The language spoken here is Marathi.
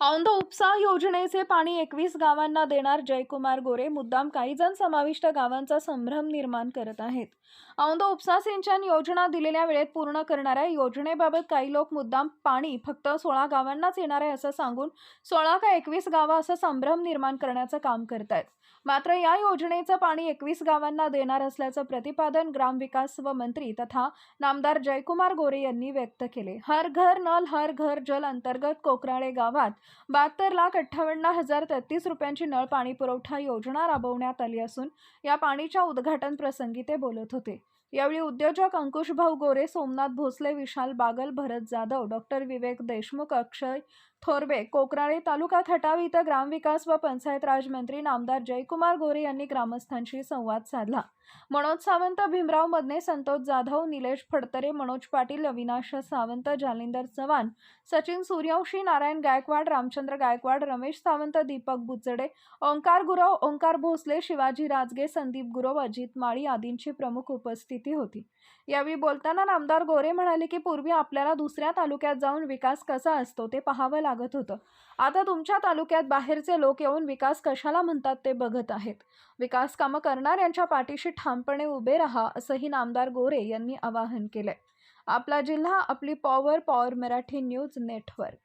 औंध उपसा योजनेचे पाणी एकवीस गावांना देणार जयकुमार गोरे. मुद्दाम काही जण समाविष्ट गावांचा संभ्रम निर्माण करत आहेत. औंध उपसा सिंचन योजना दिलेल्या वेळेत पूर्ण करणाऱ्या योजनेबाबत काही लोक मुद्दाम पाणी फक्त सोळा गावांनाच येणार आहे असं सांगून सोळा का एकवीस गावं असं संभ्रम निर्माण करण्याचं काम करत आहेत मात्र या योजनेचं पाणी एकवीस गावांना देणार असल्याचं प्रतिपादन ग्रामविकास व मंत्री तथा नामदार जयकुमार गोरे यांनी व्यक्त केले. हर घर नल हर घर जल अंतर्गत कोकराळे गावात बहात्तर लाख अठ्ठावन्न हजार तेहतीस रुपयांची नळ पाणी पुरवठा योजना राबवण्यात आली असून या पाणीच्या उद्घाटन प्रसंगी ते बोलत होते. यावेळी उद्योजक अंकुशभाऊ गोरे सोमनाथ भोसले विशाल बागल भरत जाधव डॉक्टर विवेक देशमुख अक्षय थोरबे कोकराळे तालुका खटाव इथं ग्रामविकास व पंचायत राजमंत्री नामदार जयकुमार गोरे यांनी ग्रामस्थांशी संवाद साधला. मनोज सावंत भीमराव मदने संतोष जाधव निलेश फडतरे मनोज पाटील अविनाश सावंत जालिंदर चव्हाण सचिन सूर्यवंशी नारायण गायकवाड रामचंद्र गायकवाड रमेश सावंत दीपक बुचडे ओंकार गुरव ओंकार भोसले शिवाजी राजगे संदीप गुरव अजित माळी आदींची प्रमुख उपस्थिती होती. यावेळी बोलताना नामदार गोरे म्हणाले की पूर्वी आपल्याला दुसऱ्या तालुक्यात जाऊन विकास कसा असतो ते पाहावं लागत होतं. आता तुमच्या तालुक्यात बाहेरचे लोक येऊन विकास कशाला म्हणतात ते बघत आहेत. विकास कामं करणाऱ्यांच्या पाठीशी ठामपणे उभे राहा असंही नामदार गोरे यांनी आवाहन केलंय. आपला जिल्हा आपली power power Marathi news network.